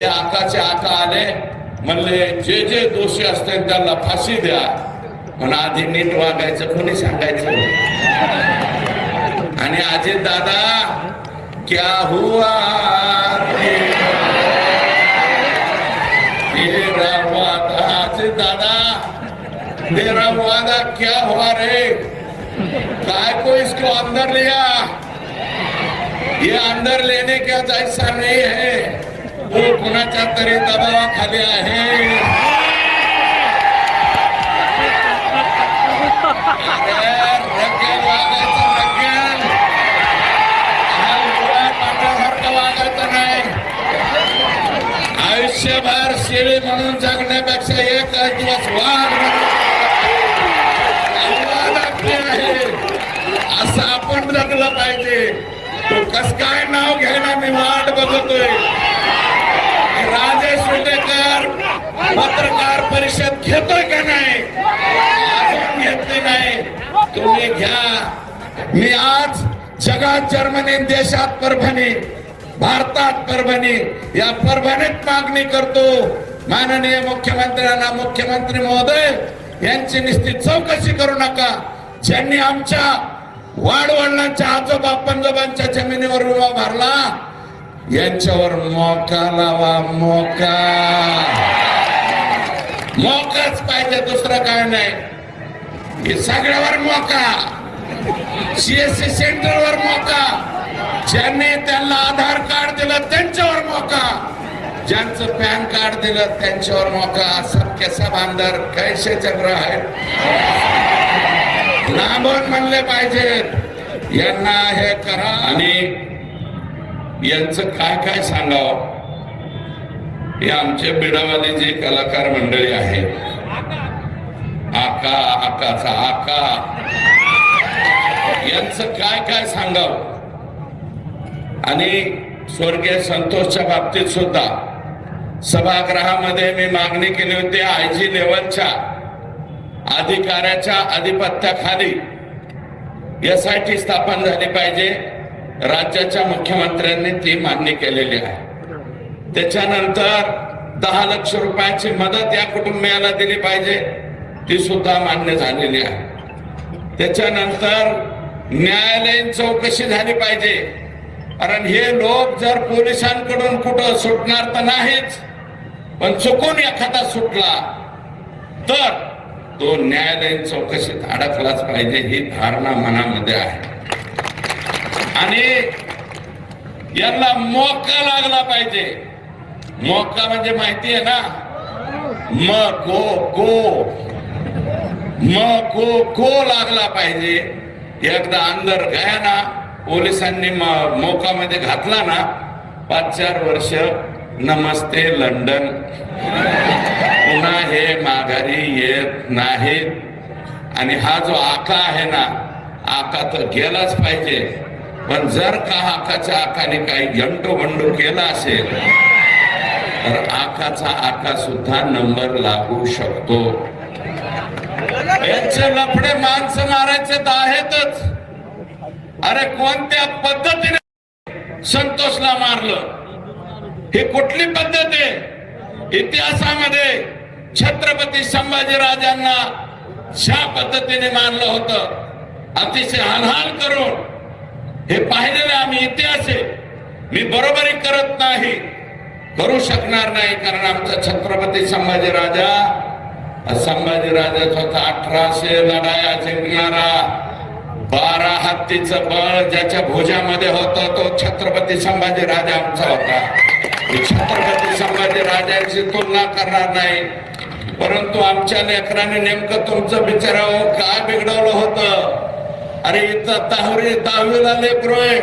ते आकाचे आका आले म्हणले जे जे दोषी असतील त्यांना फाशी द्या. म्हणून आधी नीट वागायचं कोणी सांगायचं? आणि आजी दादा क्या हुआ? तेरा दादा तेरा वादा क्या हुआ रे? काय को इसको अंदर लिया? ये अंदर लेने का जैसा नहीं है? हे कुणाच्या तरी दबावाखाली आहे? रगेल वागायचं, रगेल. पांढऱ्यासारखं वागायचं नाही आयुष्यभर शेळी म्हणून जगण्यापेक्षा एक दिवस वाघ आहे. असं आपण जगलं पाहिजे. तो कस काय नाव घ्यायला मी वाट बघतोय राजेश विटेकर पत्रकार परिषद घेतोय का नाही? अजून घेतली नाही. तुम्ही घ्या. मी आज जगात जर्मनी देशात परभणी भारतात परभणी या परभणीत मागणी करतो. माननीय मुख्यमंत्र्यांना मुख्यमंत्री महोदय यांची निश्चित चौकशी करू नका. ज्यांनी आमच्या वाडवडिलांच्या आजोबा पंजोबांच्या जमिनीवर विमा भरला यांच्यावर मोका लावा मोका. मोकाच पाहिजे दुसरं काय नाही. हे सगळ्यावर मोका. सीएससी सेंटरवर मोका. ज्यांनी त्यांना आधार कार्ड दिलं त्यांच्यावर मोका. ज्यांचं पॅन कार्ड दिलं त्यांच्यावर मोका. सबके सब अंदर कैसे चंद्र आहेत. लांबून म्हणले पाहिजेत यांना हे करा. आणि यांचं काय काय सांगावं? हे आमचे बिडावाली जे कलाकार मंडळी आहे आका आकाचा आका. यांचं काय काय सांगावं? आणि स्वर्गीय संतोषच्या बाबतीत सुद्धा सभागृहामध्ये मी मागणी केली होती आय जी लेवलच्या अधिकाऱ्याच्या अधिपत्याखाली एस आय टी स्थापन झाली पाहिजे. राज्याच्या मुख्यमंत्र्यांनी ती मागणी केलेली आहे. त्याच्यानंतर दहा लक्ष रुपयाची मदत या कुटुंबियाला दिली पाहिजे. ती सुद्धा मान्य झालेली आहे. त्याच्यानंतर न्यायालयीन चौकशी झाली पाहिजे. कारण हे लोक जर पोलिसांकडून कुठं सुटणार तर नाहीच पण चुकून एखादा सुटला तर तो न्यायालयीन चौकशीत अडकलाच पाहिजे ही धारणा मनामध्ये आहे. आणि यांना मोका लागला पाहिजे. मोका म्हणजे माहिती आहे ना? म को को म को को लागला पाहिजे. एकदा अंदर गया ना. पोलिसांनी म- मोकामध्ये घातला ना पाच चार वर्ष नमस्ते लंडन. पुन्हा हे माघारी येत नाहीत. आणि हा जो आका आहे ना आका तर गेलाच पाहिजे. पण जर का आकाच्या आकाने काही घंटो भंडू केला असेल तर आकाचा आका सुद्धा नंबर लागू शकतो. यांचे लफडे माणसं मारायचे तर आहेतच अरे कोणत्या पद्धतीने संतोषला मारलं? ही कुठली पद्धत आहे? इतिहासामध्ये छत्रपती संभाजीराजांना ज्या पद्धतीने मानलं होतं. अतिशय हालहाल करून. हे पाहिलेलं आम्ही इतिहास आहे. मी बरोबरी करत नाही. करू शकणार नाही कारण आमचा छत्रपती संभाजी राजा संभाजी राजाचा होता अठराशे लढाया जिंकणारा बारा हत्तीचं बळ ज्याच्या भुजामध्ये होता तो छत्रपती संभाजी राजा आमचा होता. छत्रपती संभाजी राजांची तुलना करणार नाही. परंतु आमच्या लेकराने नेमकं तुमचं बिचारावं काय बिघडवलं होतं? अरे इथं दहावी दहावीला लेकरो आहे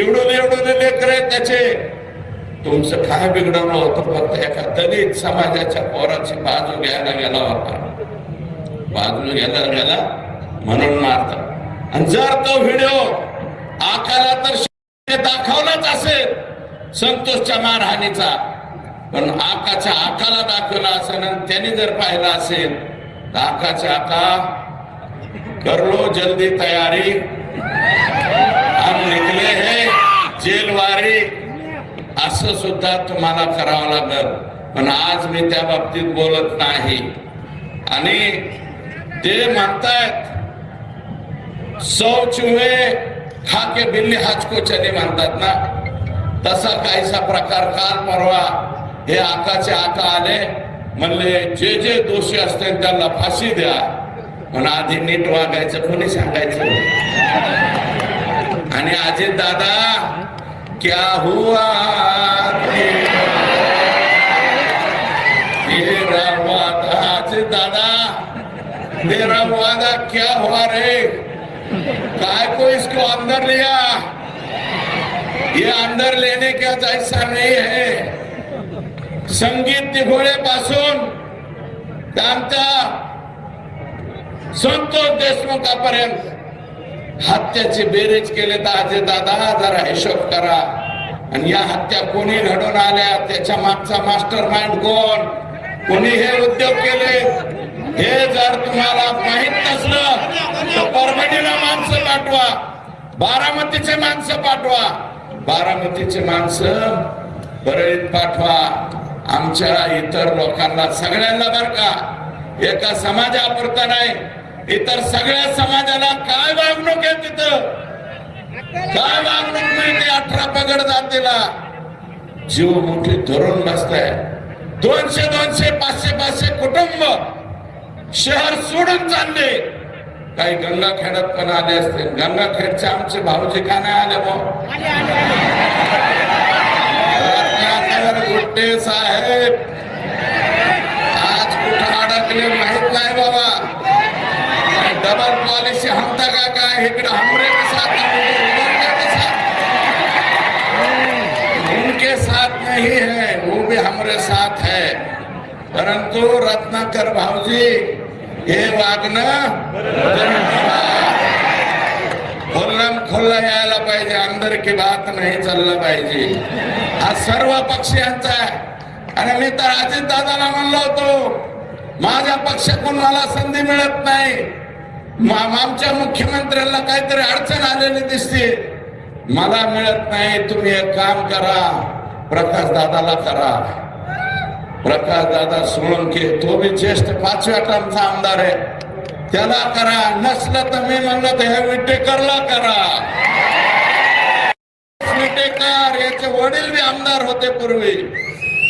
एवढं एवढं लेकर आहे त्याचे. तुमचं काय बिघडवलं होतं फक्त एका दलित समाजाच्या पोराची बाजू घ्यायला गेला होता. बाजू घ्यायला गेला म्हणून मारत आणि जर तो व्हिडिओ आकाला तर दाखवलाच असेल संतोषच्या मारहाणीचा. पण आकाच्या आकाला दाखवला असेल आणि त्याने जर पाहिला असेल तर आकाच्या आका करलो जल्दी तयारी. हम निकले हे जेलवारी. असं सुद्धा तुम्हाला करावं लागल. पण आज मी त्या बाबतीत बोलत नाही. आणि ते म्हणतायत सौ चुहे खा के बिल्ली हाच चले म्हणतात ना. तसा काहीसा प्रकार काल परवा हे आकाचे आका आले म्हणले जे जे दोषी असतील त्यांना फाशी द्या. पण आधी नीट वागायचं कोणी सांगायचं? आणि आजी दादा क्या हुआ? तेरा वादा दादा तेरा वादा क्या हुआ रे? काय को इसको अंदर लिया? ये अंदर लेने का जैसा नहीं है। संगीत तिघोळे पासून त्यांचा संतोष देशमुखापर्यंत हत्याचे बेरेज केले तर अजय दादा जरा हिशोब करा. आणि या हत्या कोणी घडून आल्या? त्याच्या मागचा मास्टर माइंड कोण? कोणी हे उद्योग केले? हे जर तुम्हाला माहीत नसलं तर परभणीला माणसं पाठवा. बारामतीचे माणसं पाठवा. बारामतीचे माणसं परळीत पाठवा. आमच्या इतर लोकांना सगळ्यांना बर का. एका समाजापुरता नाही इतर सगळ्या समाजाला काय आहे तिथं. काय वागणूक मिळते अठरा पगड जातीला. जीव मोठी धरून बसताय. दोनशे दोनशे पाचशे पाचशे कुटुंब शहर सोडून चालले. काही गंगाखेडात पण आले असते. गंगाखेडचे आमचे भाऊजी का नाही आले भाऊ? गुट्टे साहेब. आज कुठं अडकले माहीत नाही बाबा. डबल पॉलिसी हमता काय इकडे. हमरे के साथ उनके साथ नहीं है वो भी हमरे साथ है। परंतु रत्नाकर भाऊजी हे वागणं खुल्लम खुल्ला यायला पाहिजे अंदर की बात नाही चाललं पाहिजे. हा सर्व पक्षीयांचा आहे. आणि मी तर अजित दादाला म्हणलो होतो माझ्या पक्षातून मला संधी मिळत नाही. आमच्या मुख्यमंत्र्यांना काहीतरी अडचण आलेली दिसते. मला मिळत नाही तुम्ही एक काम करा. प्रकाश दादाला करा. प्रकाश दादा सोळंके तो बी ज्येष्ठ पाचव्या टर्मचा आमदार आहे. त्याला करा. नसलं तर मी म्हणलं तर हे विटेकरला करा. विटेकर याचे वडील बी आमदार होते पूर्वी.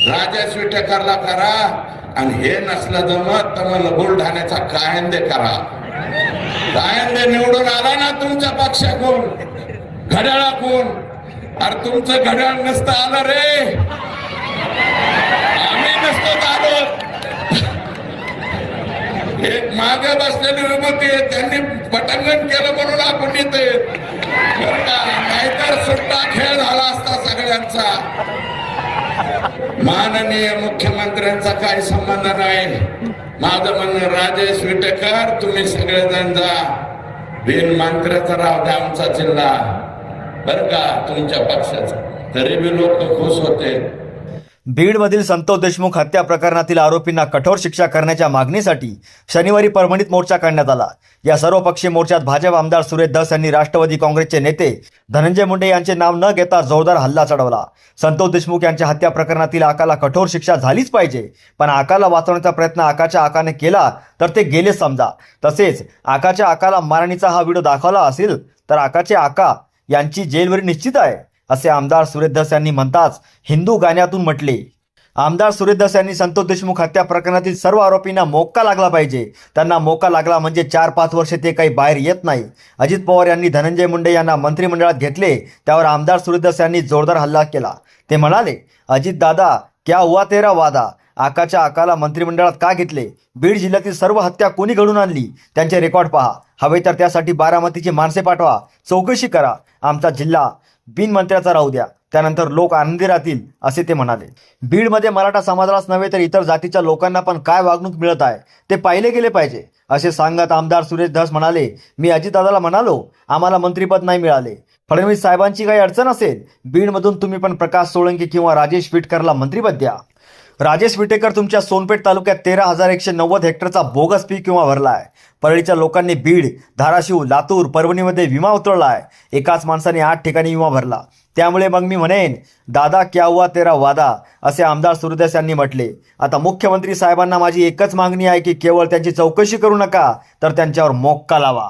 राजेश विटेकरला करा. आणि हे नसलं जमत तर मला बुलढाण्याचा कायंदे करा. कायंदे निवडून आला ना तुमच्या पक्षाकडून? घड्याळाकडून अरे तुमचं घड्याळ नसतं आलं रे. आम्ही नसतो आलो एक मागे बसलेली रुमती आहे त्यांनी पटंगण केलं म्हणून आपण इथे नाहीतर सुट्टा खेळ झाला असता सगळ्यांचा. माननीय मुख्यमंत्र्यांचा काही संबंध नाही माझं म्हणणं राजेश विटेकर तुम्ही सगळेजण जा. बिन मंत्र्याचा राव द्या आमचा जिल्हा. बर का? तुमच्या पक्षाचा. तरी बी लोक खुश होते. बीडमधील संतोष देशमुख हत्या प्रकरणातील आरोपींना कठोर शिक्षा करण्याच्या मागणीसाठी शनिवारी परभणीत मोर्चा काढण्यात आला. या सर्वपक्षीय मोर्चात भाजप आमदार सुरेश धस यांनी राष्ट्रवादी काँग्रेसचे नेते धनंजय मुंडे यांचे नाव न घेता जोरदार हल्ला चढवला. संतोष देशमुख यांच्या हत्या प्रकरणातील आकाला कठोर शिक्षा झालीच पाहिजे पण आकाला वाचवण्याचा प्रयत्न आकाच्या आकाने केला तर ते गेलेच समजा. तसेच आकाच्या आकाला मारणीचा हा व्हिडिओ दाखवला असेल तर आकाचे आका यांची जेलवरी निश्चित आहे. असे आमदार सुरेश यांनी म्हणताच हिंदू गाण्यातून म्हटले. आमदार सुरेश यांनी संतोष देशमुख हत्या प्रकरणातील सर्व आरोपींना मोक्का लागला पाहिजे. त्यांना मोका लागला म्हणजे चार पाच वर्षे ते काही बाहेर येत नाही. अजित पवार यांनी धनंजय मुंडे यांना मंत्रिमंडळात घेतले त्यावर आमदार सुरेश यांनी जोरदार हल्ला केला. ते म्हणाले अजित दादा क्या हुआ तेरा वादा? आकाच्या आकाला मंत्रिमंडळात का घेतले? बीड जिल्ह्यातील सर्व हत्या कोणी घडून आणली? त्यांचे रेकॉर्ड पहा. हवे तर त्यासाठी बारामतीची माणसे पाठवा. चौकशी करा. आमचा जिल्हा बिनमंत्र्याचा राहू द्या. त्यानंतर लोक आनंदी राहतील असे ते म्हणाले. बीडमध्ये मराठा समाजालाच नव्हे तर इतर जातीच्या लोकांना पण काय वागणूक मिळत आहे ते पाहिले गेले पाहिजे असे सांगत आमदार सुरेश धस म्हणाले. मी अजितदादाला म्हणालो आम्हाला मंत्रीपद नाही मिळाले. फडणवीस साहेबांची काही अडचण असेल बीडमधून तुम्ही पण प्रकाश सोळंकी किंवा राजेश विटकरला मंत्रीपद द्या. राजेश विटेकर तुमच्या सोनपेठ तालुक्यात तेरा हजार एकशे नव्वद हेक्टरचा बोगस पीक किंवा भरला आहे परळीच्या लोकांनी बीड धाराशिव लातूर परभणीमध्ये विमा उतरवला आहे एकाच माणसाने आठ ठिकाणी विमा भरला. त्यामुळे मग मी म्हणेन दादा क्या हुआ तेरा वादा? असे आमदार सुरदेस यांनी म्हटले. आता मुख्यमंत्री साहेबांना माझी एकच मागणी आहे की केवळ त्यांची चौकशी करू नका तर त्यांच्यावर मोक्का लावा.